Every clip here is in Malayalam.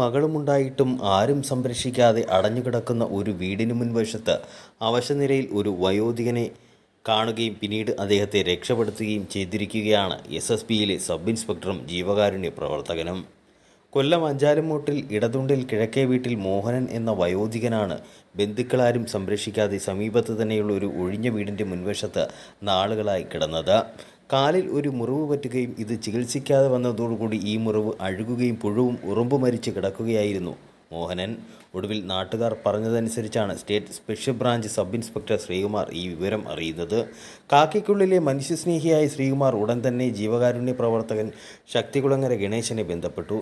മകളുമുണ്ടായിട്ടും ആരും സംരക്ഷിക്കാതെ അടഞ്ഞുകിടക്കുന്ന ഒരു വീടിന് മുൻവശത്ത് അവശനിലയിൽ ഒരു വയോധികനെ കാണുകയും പിന്നീട് അദ്ദേഹത്തെ രക്ഷപ്പെടുത്തുകയും ചെയ്തിരിക്കുകയാണ് എസ് എസ് പിയിലെ സബ് ഇൻസ്പെക്ടറും ജീവകാരുണ്യ പ്രവർത്തകനും. കൊല്ലം അഞ്ചാലുമൂട്ടിൽ ഇടതുണ്ടിൽ കിഴക്കേ വീട്ടിൽ മോഹനൻ എന്ന വയോധികനാണ് ബന്ധുക്കളാരും സംരക്ഷിക്കാതെ സമീപത്ത് തന്നെയുള്ള ഒരു ഒഴിഞ്ഞ വീടിന്റെ മുൻവശത്ത് നാളുകളായി കിടന്നത്. കാലിൽ ഒരു മുറിവ് പറ്റുകയും ഇത് ചികിത്സിക്കാതെ വന്നതോടുകൂടി ഈ മുറിവ് അഴുകുകയും പുഴുവും ഉറുമ്പ് മരിച്ച് കിടക്കുകയായിരുന്നു. മോഹനൻ ഒടുവിൽ നാട്ടുകാർ പറഞ്ഞതനുസരിച്ചാണ് state special branch sub inspector Sreekumar ഈ വിവരം അറിയുന്നത്. കാക്കിക്കുള്ളിലെ മനുഷ്യസ്നേഹിയായ ശ്രീകുമാർ ഉടൻ തന്നെ ജീവകാരുണ്യ പ്രവർത്തകൻ ശക്തികുളങ്ങര ഗണേശനെ ബന്ധപ്പെട്ടു.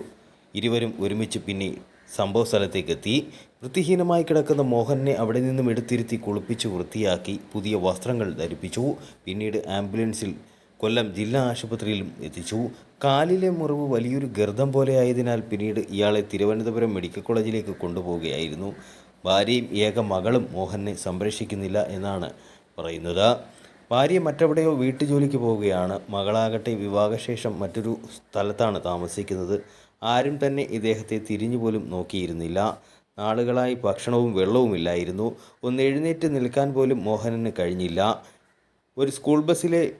ഇരുവരും ഒരുമിച്ച് പിന്നെ സംഭവ സ്ഥലത്തേക്കെത്തി വൃത്തിഹീനമായി കിടക്കുന്ന മോഹനെ അവിടെ നിന്നും എടുത്തിരുത്തി കുളിപ്പിച്ച് വൃത്തിയാക്കി പുതിയ വസ്ത്രങ്ങൾ ധരിപ്പിച്ചു. പിന്നീട് ആംബുലൻസിൽ കൊല്ലം ജില്ലാ ആശുപത്രിയിലും എത്തിച്ചു. കാലിലെ മുറിവ് വലിയൊരു ഗർദം പോലെ ആയതിനാൽ പിന്നീട് ഇയാളെ തിരുവനന്തപുരം മെഡിക്കൽ കോളേജിലേക്ക് കൊണ്ടുപോവുകയായിരുന്നു. ഭാര്യയും ഏക മകളും മോഹനെ സംരക്ഷിക്കുന്നില്ല എന്നാണ് പറയുന്നത്. ഭാര്യ മറ്റെവിടെയോ വീട്ടുജോലിക്ക് പോവുകയാണ്. മകളാകട്ടെ വിവാഹശേഷം മറ്റൊരു സ്ഥലത്താണ് താമസിക്കുന്നത്. ആരും തന്നെ ഇദ്ദേഹത്തെ തിരിഞ്ഞുപോലും നോക്കിയിരുന്നില്ല. നാളുകളായി ഭക്ഷണവും വെള്ളവുമില്ലായിരുന്നു ഒന്ന് എഴുന്നേറ്റ് നിൽക്കാൻ പോലും മോഹനന് കഴിഞ്ഞില്ല. ഒരു സ്കൂൾ ബസ്സിലെ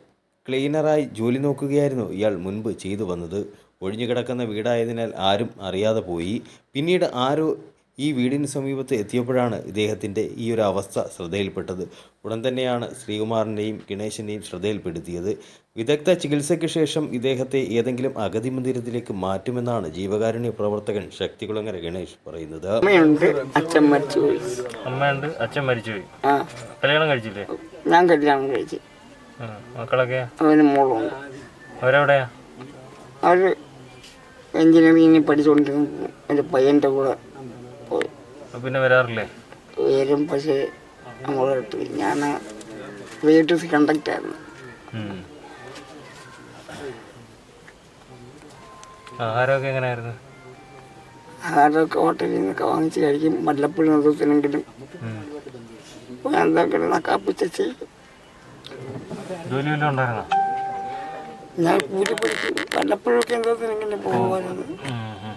ക്ലീനറായി ജോലി നോക്കുകയായിരുന്നു ഇയാൾ മുൻപ് ചെയ്തു വന്നത്. ഒഴിഞ്ഞുകിടക്കുന്ന വീടായതിനാൽ ആരും അറിയാതെ പോയി. പിന്നീട് ആരോ ഈ വീടിന് സമീപത്ത് എത്തിയപ്പോഴാണ് ഇദ്ദേഹത്തിന്റെ ഈ ഒരു അവസ്ഥ ശ്രദ്ധയിൽപ്പെട്ടത്. ഉടൻ തന്നെയാണ് ശ്രീകുമാറിന്റെയും ഗണേശന്റെയും ശ്രദ്ധയിൽപ്പെടുത്തിയത്. വിദഗ്ധ ചികിത്സയ്ക്ക് ശേഷം ഇദ്ദേഹത്തെ ഏതെങ്കിലും അഗതി മന്ദിരത്തിലേക്ക് മാറ്റുമെന്നാണ് ജീവകാരുണ്യ പ്രവർത്തകൻ ശക്തികുളങ്ങര ഗണേഷ് പറയുന്നത്. അമ്മയുണ്ട് അച്ഛൻ മരിച്ചുപോയി. അമ്മയുണ്ട് അച്ഛൻ മരിച്ചുപോയി. കല്യാണം കഴിച്ചില്ലേ? ഞാൻ കല്യാണം കഴിച്ചു. മക്കളൊക്കെ? അവന് മോളുണ്ട്. അവരെവിടെയാ? അവർ എഞ്ചിനീയറിംഗ് പഠിച്ചുകൊണ്ടിരുന്ന എന്റെ പയ്യന്റെ കൂടെ പോയി. പിന്നെ വരാറില്ലേ? വരും പക്ഷേ നമ്മളെ അടുത്ത് ഞാൻ വി ടി സി കണ്ടക്റ്റായിരുന്നു. ആഹാരമൊക്കെ എങ്ങനെയായിരുന്നു? ആഹാരമൊക്കെ ഹോട്ടലിൽ നിന്നൊക്കെ വാങ്ങിച്ച് കഴിക്കും. വല്ലപ്പോഴും ദിവസത്തിനെങ്കിലും. എന്തൊക്കെ നക്കാപ്പിച്ച ജോലി വല്ലതും ഉണ്ടായിരുന്നോ? ഞാൻ കൂലി പഠിച്ചു വല്ലപ്പോഴൊക്കെ എന്തോത്തിനെങ്കിലും പോകുമായിരുന്നു ഉം, ഉം.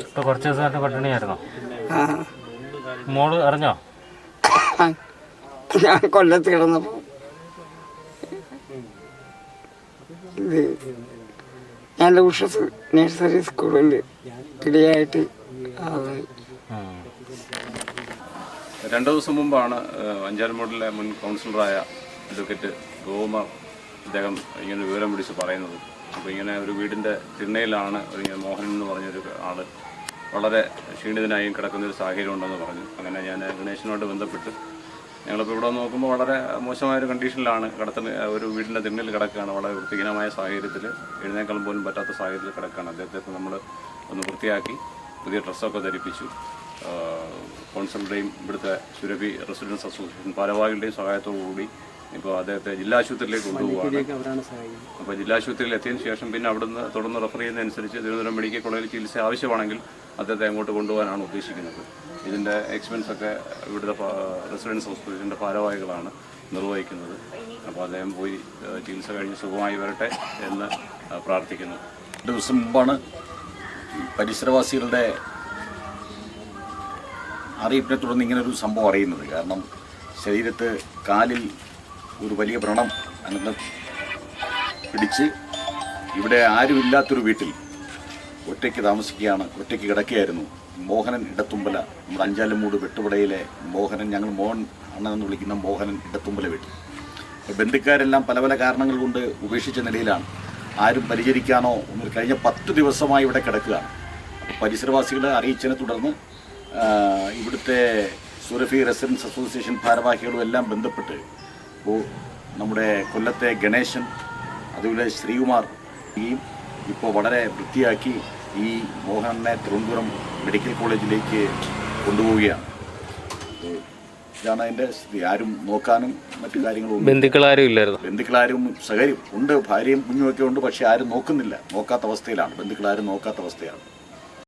ഇപ്പൊ കുറച്ച് ദിവസമായിട്ട് പട്ടിണിയായിരുന്നോ? ആ. മോൾ അറിഞ്ഞോ? ഞാൻ കൊല്ലത്ത് കിടന്നപ്പോ ഇത് ഞാൻ ഉഷസ് നഴ്സറി സ്കൂളിൽ ഇടയായിട്ട് ആളായി. രണ്ടു ദിവസം മുമ്പാണ് അഞ്ചാൽമൂടിലെ മുൻ കൗൺസിലറായ അഡ്വക്കേറ്റ് ഗോമർ അദ്ദേഹം ഇങ്ങനെ വിവരം പിടിച്ച് പറയുന്നത്. അപ്പോൾ ഇങ്ങനെ ഒരു വീടിന്റെ തിണ്ണയിലാണ് ഒരു ഇങ്ങനെ മോഹനൻ എന്ന് പറഞ്ഞൊരു ആൾ വളരെ ക്ഷീണിതനായും കിടക്കുന്ന ഒരു സാഹചര്യം ഉണ്ടെന്ന് പറഞ്ഞു. അങ്ങനെ ഞാൻ ഗണേശനുമായിട്ട് ബന്ധപ്പെട്ട് ഞങ്ങളിപ്പോൾ ഇവിടെ നോക്കുമ്പോൾ വളരെ മോശമായ ഒരു കണ്ടീഷനിലാണ് കിടത്തിന് ഒരു വീടിന്റെ തിണ്ണിൽ കിടക്കുകയാണ്. വളരെ വൃത്തിഹീനമായ സാഹചര്യത്തിൽ എഴുന്നേക്കാൻ പോലും പറ്റാത്ത സാഹചര്യത്തിൽ കിടക്കുകയാണ്. അദ്ദേഹത്തെ നമ്മൾ ഒന്ന് വൃത്തിയാക്കി പുതിയ ഡ്രസ്സൊക്കെ ധരിപ്പിച്ചു. കോൺസലിന്റെയും ഇവിടുത്തെ സുരഭി റെസിഡൻസ് അസോസിയേഷൻ ഭാരവാഹികളുടെയും സഹായത്തോടു കൂടി ഇപ്പോൾ അദ്ദേഹത്തെ ജില്ലാ ആശുപത്രിയിലേക്ക് കൊണ്ടുപോകുകയാണ് അപ്പോൾ ജില്ലാ ആശുപത്രിയിൽ എത്തിയതിനു ശേഷം പിന്നെ അവിടുന്ന് തുടർന്ന് റെഫർ ചെയ്യുന്നതനുസരിച്ച് തിരുവനന്തപുരം മെഡിക്കൽ കോളേജിൽ ചികിത്സ ആവശ്യമാണെങ്കിൽ അദ്ദേഹത്തെ അങ്ങോട്ട് കൊണ്ടുപോകാനാണ് ഉദ്ദേശിക്കുന്നത്. ഇതിന്റെ എക്സ്പെൻസ് ഒക്കെ ഇവിടുത്തെ റെസിഡൻസ് ഹോസ്പിറ്റലിന്റെ ഭാരവാഹികളാണ് നിർവഹിക്കുന്നത്. അപ്പോൾ അദ്ദേഹം പോയി ചികിത്സ കഴിഞ്ഞ് സുഖമായി വരട്ടെ എന്ന് പ്രാർത്ഥിക്കുന്നു. രണ്ട് ദിവസം മുമ്പാണ് പരിസരവാസികളുടെ അറിയിപ്പിനെ തുടർന്ന് ഇങ്ങനൊരു സംഭവം അറിയുന്നത്. കാരണം ശരീരത്ത് കാലിൽ ഒരു വലിയ വ്രണം അനന്തം പിടിച്ച് ഇവിടെ ആരുമില്ലാത്തൊരു വീട്ടിൽ ഒറ്റയ്ക്ക് താമസിക്കുകയാണ് ഒറ്റയ്ക്ക് കിടക്കുകയായിരുന്നു. മോഹനൻ ഇടത്തുമ്പല നമ്മുടെ അഞ്ചാലുമൂട് വെട്ടുപടയിലെ മോഹനൻ ഞങ്ങൾ മോഹൻ അണ്ണെന്ന് വിളിക്കുന്ന മോഹനൻ ഇടത്തുമ്പല വീട്ടിൽ. ബന്ധുക്കാരെല്ലാം പല പല കാരണങ്ങൾ കൊണ്ട് ഉപേക്ഷിച്ച നിലയിലാണ്. ആരും പരിചരിക്കാനോ ഒന്നും കഴിഞ്ഞ പത്ത് ദിവസമായി ഇവിടെ കിടക്കുകയാണ്. പരിസരവാസികളെ അറിയിച്ചതിനെ തുടർന്ന് ഇവിടുത്തെ സുരഫി റെസിഡൻസ് അസോസിയേഷൻ ഭാരവാഹികളും എല്ലാം ബന്ധപ്പെട്ട് ഇപ്പോൾ നമ്മുടെ കൊല്ലത്തെ ഗണേശൻ അതുപോലെ ശ്രീകുമാർ ഈ ഇപ്പോൾ വളരെ വൃത്തിയാക്കി ഈ മോഹനെ തിരുവനന്തപുരം മെഡിക്കൽ കോളേജിലേക്ക് കൊണ്ടുപോവുകയാണ്. ഇതാണ് അതിന്റെ സ്ഥിതി. ആരും നോക്കാനും മറ്റു കാര്യങ്ങളും ബന്ധുക്കളാരും ഇല്ലായിരുന്നു. ബന്ധുക്കളാരും സഹകര്യം ഉണ്ട് ഭാര്യയും കുഞ്ഞുമൊക്കെ ഉണ്ട് പക്ഷെ ആരും നോക്കുന്നില്ല. നോക്കാത്ത അവസ്ഥയിലാണ്. ബന്ധുക്കളാരും നോക്കാത്ത അവസ്ഥയാണ്.